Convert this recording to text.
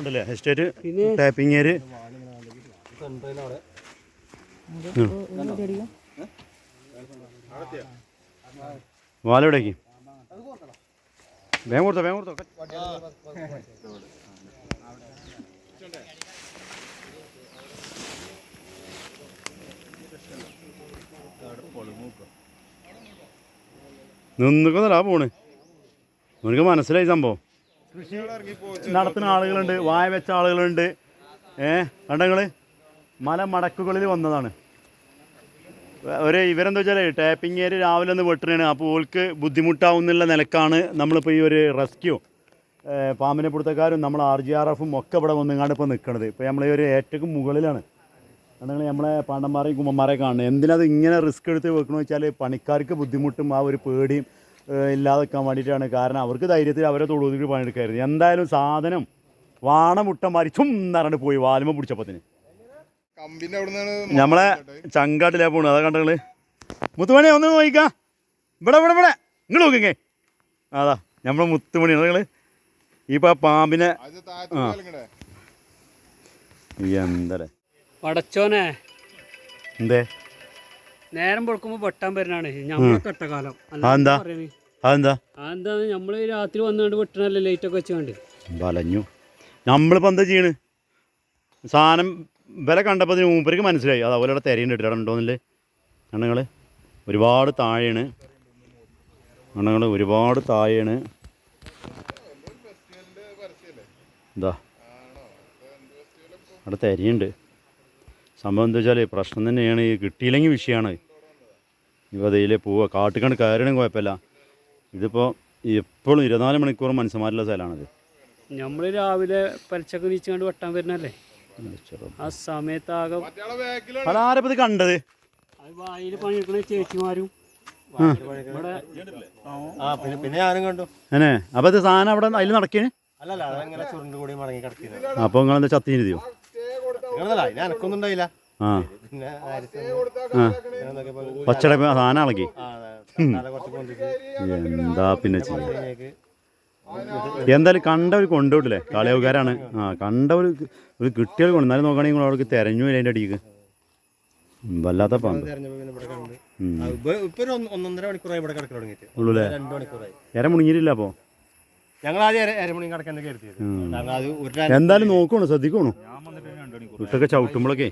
ഉണ്ടല്ലേ? എസ്റ്റേറ്റ് വാലെവിടേക്ക്? വേഗം കൊടുത്തോ വേഗം കൊടുത്തോ. നിന്നിക്കൊന്നല്ല പോണ്? നിനക്ക് മനസ്സിലായി സംഭവം. നടത്തുന്ന ആളുകളുണ്ട് വായ വെച്ച ആളുകളുണ്ട്. ഏ കണ്ടങ്ങൾ മല മടക്കുകളിൽ വന്നതാണ്. ഒരു ഇവരെന്താ വെച്ചാൽ ടാപ്പിംഗ് ഏരിയ രാവിലെ ഒന്ന് വെട്ടണാണ് അപ്പോൾ ഓൾക്ക് ബുദ്ധിമുട്ടാവുന്നുള്ള നിലക്കാണ് നമ്മളിപ്പോൾ ഈ ഒരു റെസ്ക്യൂ പാമ്പിനെ പിടുത്തക്കാരും നമ്മൾ ആർ ജി ആർ എഫും ഒക്കെ ഇവിടെ വന്നിങ്ങാണ്ട് ഇപ്പോൾ നിൽക്കണത് ഇപ്പോൾ നമ്മൾ ഈ ഒരു ഏറ്റവും മുകളിലാണ്. കണ്ടെങ്കിൽ നമ്മളെ പാണ്ടന്മാരെയും കുമ്മന്മാരെയും കാണുന്നത്. എന്തിനത് ഇങ്ങനെ റിസ്ക് എടുത്ത് വെക്കണമെന്ന് വെച്ചാൽ പണിക്കാർക്ക് ബുദ്ധിമുട്ടും ആ ഒരു പേടിയും ഇല്ലാതെ വെക്കാൻ വേണ്ടിയിട്ടാണ്. കാരണം അവർക്ക് ധൈര്യത്തിൽ അവരെ തൊടുതിൽ പണിയെടുക്കായിരുന്നു. എന്തായാലും സാധനം വാണമുട്ട മരിച്ചും എന്നറിഞ്ഞ് പോയി വാലുമ പിടിച്ചപ്പത്തിന്. നമ്മളെ ചങ്കാട്ടിലേ പോണു അതാ കണ്ടങ്ങൾ മുത്തുമണി ഒന്ന് നോക്കാം ഇവിടെ ഇവിടെ ഇവിടെ. നിങ്ങൾ നോക്കിങ്ങേ അതാ നമ്മളെ മുത്തുമണി. നിങ്ങൾ? ഇപ്പൊ ആ പാമ്പിനെ എന്താ പടച്ചോനെ. എന്തേ? നേരം പൊടുക്കുമ്പോ വെട്ടാൻ വരുന്നതാണ് ഞമ്മളെ കെട്ടകാലം അതെന്താ? അതെന്താ? അതെന്താ നമ്മൾ രാത്രി വന്നുകൊണ്ട് വെട്ടണല്ലേ ലൈറ്റ് ഒക്കെ വെച്ചുകൊണ്ട് വലഞ്ഞു. നമ്മളിപ്പോ എന്താ ചെയ്യണ്? സാധനം വില കണ്ടപ്പോൾ അതിന് മൂപ്പർക്ക് മനസ്സിലായി. അത് അതുപോലെ ഇവിടെ തിരയുണ്ട് ഇട്ടിട്ട് ഉണ്ടോന്നില്ലേ കണ്ണങ്ങൾ ഒരുപാട് താഴെയാണ്. കണ്ണങ്ങൾ ഒരുപാട് താഴെയാണ്. എന്താ അവിടെ തിരയുണ്ട്. സംഭവം എന്താ വെച്ചാൽ പ്രശ്നം തന്നെയാണ്. കിട്ടിയില്ലെങ്കിൽ വിഷയമാണ്. ഇപ്പോൾ അതിലെ പോവുക കാട്ടുകണ്ട് കയറണം കുഴപ്പമില്ല. ഇതിപ്പോൾ എപ്പോഴും ഇരുപത്തിനാല് മണിക്കൂർ മനുഷ്യന്മാരുള്ള സ്ഥലമാണിത്. നമ്മൾ രാവിലെ പരച്ചൊക്കെ നീച്ചുകൊണ്ട് വെട്ടാൻ വരുന്നല്ലേ ആ സമയത്ത് ആകെ മറ്റേ ബാക്കിലാണ് പലാരപ്പം ഇത് കണ്ടത്? വായിൽ പണിയെടുക്കുന്ന ചേച്ചിമാരും. പിന്നെ പിന്നെ ഞാനും കണ്ടു. ഏനെ അപ്പോൾ ഇത് സാധനം അവിടെ അതിൽ അല്ലല്ല അതങ്ങനെ ചുരുണ്ട് കൂടി മടങ്ങി കിടക്കുന്നത് അപ്പോൾ നിങ്ങളെന്താ എന്താ എനക്കൊന്നും ഉണ്ടായില്ല. ആ. പിന്നെ പച്ചട സാധനം എന്താ പിന്നെ ചെയ്യുക എന്തായാലും കണ്ടവർ കൊണ്ടുവിട്ടില്ലേ? കളിയവുകാരാണ് ആ കണ്ടവർ ഒരു കിട്ടിയത് കൊണ്ട് എന്നാലും നോക്കുകയാണെങ്കിൽ നിങ്ങൾ അവിടേക്ക് തിരഞ്ഞു അതിന്റെ അടിക്ക്? വല്ലാത്ത പാമ്പ് ഉള്ളൂല്ലേ ഇര മുണിഞ്ഞിട്ടില്ല അപ്പോൾ എന്തായാലും നോക്കണു ശ്രദ്ധിക്കണു വിട്ടൊക്കെ ചവിട്ടുമ്പോഴൊക്കെ.